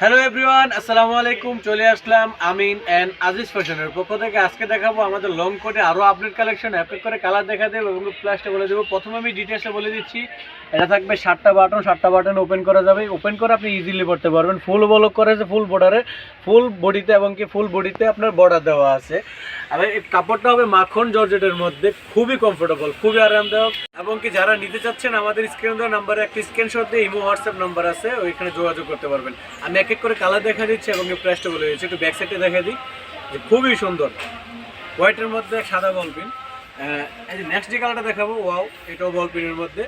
Hello everyone আসসালামু আলাইকুম, চলে আসলাম আমিন অ্যান্ড আজিজ ফ্যাশনের পক্ষ থেকে। আজকে দেখাবো আমাদের লং কোটে আরও আপডেট কালেকশন এক করে কালার দেখা দেবো এবং প্লাসটা বলে দেবো। প্রথমে আমি ডিটেলসে বলে দিচ্ছি, এটা থাকবে সাতটা বাটন সাতটা বাটন ওপেন করা যাবে। ওপেন করে আপনি ইজিলি পড়তে পারবেন। ফুল বলক করেছে ফুল বর্ডারে ফুল বডিতে এবং কি ফুল বডিতে আপনার বর্ডার দেওয়া আছে। আর এই কাপড়টা হবে মাখন জর্জেটের মধ্যে, খুবই কমফোর্টেবল খুবই আরামদায়ক। এবং কি যারা নিতে চাচ্ছেন, আমাদের স্ক্রিন দেওয়া নাম্বারে একটি স্ক্রিনশট দিয়ে ইমো হোয়াটসঅ্যাপ নাম্বার আছে, ওইখানে যোগাযোগ করতে পারবেন। আমি এক এক করে কালার দেখা দিচ্ছি এবং প্রাইসটা বলে দিচ্ছি। একটু ব্যাক সাইডে দেখা দিই, যে খুবই সুন্দর। হোয়াইটের মধ্যে সাদা বল পিন এই যে নেক্সট যে কালারটা দেখাবো ওয়াও এটাও বল পিনের মধ্যে।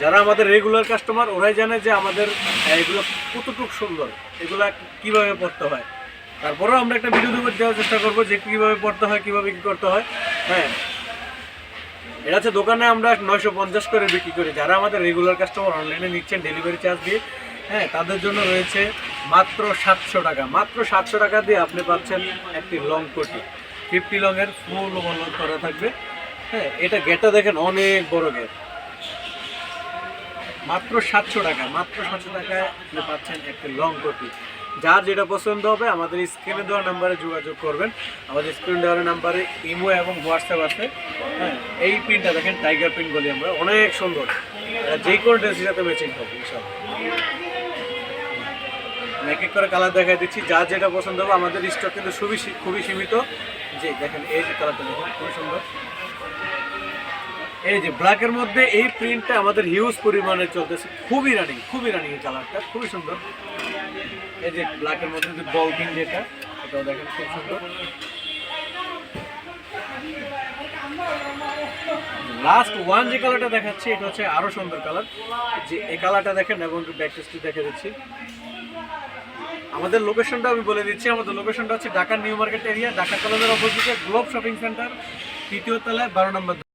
যারা আমাদের রেগুলার কাস্টমার ওরাই জানে যে আমাদের এগুলো কতটুকু সুন্দর, এগুলো কীভাবে পড়তে হয়। তারপরেও আমরা একটা ভিডিও দেওয়ার চেষ্টা করব যে কীভাবে পড়তে হয়, কীভাবে কী করতে হয়। হ্যাঁ এটা হচ্ছে দোকানে আমরা নয়শো পঞ্চাশ করে বিক্রি করি। যারা আমাদের রেগুলার কাস্টমার অনলাইনে নিচ্ছেন ডেলিভারি চার্জ দিয়ে হ্যাঁ তাদের জন্য রয়েছে মাত্র সাতশো টাকা। মাত্র সাতশো টাকা দিয়ে আপনি পাচ্ছেন একটি লং কোটি। ফিফটি লংয়ের ফুল লং করা থাকবে। হ্যাঁ এটা গেটটা দেখেন, অনেক বড় গেট মাত্র সাতশো টাকা, মাত্র সাতশো টাকায় আপনি পাচ্ছেন একটি লং কোটি। যার যেটা পছন্দ হবে, আমাদের স্ক্রিনে দেওয়া নাম্বারে যোগাযোগ করবেন। আমাদের স্ক্রিনে দেওয়ার নাম্বারে ইমো এবং হোয়াটসঅ্যাপ আছে। হ্যাঁ এই প্রিন্টটা দেখেন টাইগার প্রিন্ট বলি আমরা। অনেক সুন্দর। যে কোনো ড্রেসের সাথে ম্যাচিং হবে আমি এক এক করে কালার দেখাই দিচ্ছি। যার যেটা পছন্দ হবে, আমাদের স্টক কিন্তু খুবই খুবই সীমিত। যে দেখেন, এই যে কালারটা দেখুন, খুবই সুন্দর। এই যে ব্ল্যাকের মধ্যে এই প্রিন্টটা আমাদের হিউজ পরিমাণে চলতেছে। খুবই রানিং খুবই রানিং কালারটা খুবই সুন্দর। এই যে ব্ল্যাকের মধ্যে যে যেটা, এটাও দেখেন খুব সুন্দর। লাস্ট ওয়ান যে কালারটা দেখাচ্ছি, এটা হচ্ছে আরও সুন্দর কালার যে এই কালারটা দেখেন এবং ব্যাক দেখে দিচ্ছি। আমাদের লোকেশনটা আমি বলে দিচ্ছি, আমাদের লোকেশনটা হচ্ছে Dhaka New Market area Dhaka কলেজের অপোজিটে গ্লোব শপিং সেন্টার, তৃতীয় তলায় বারো নম্বর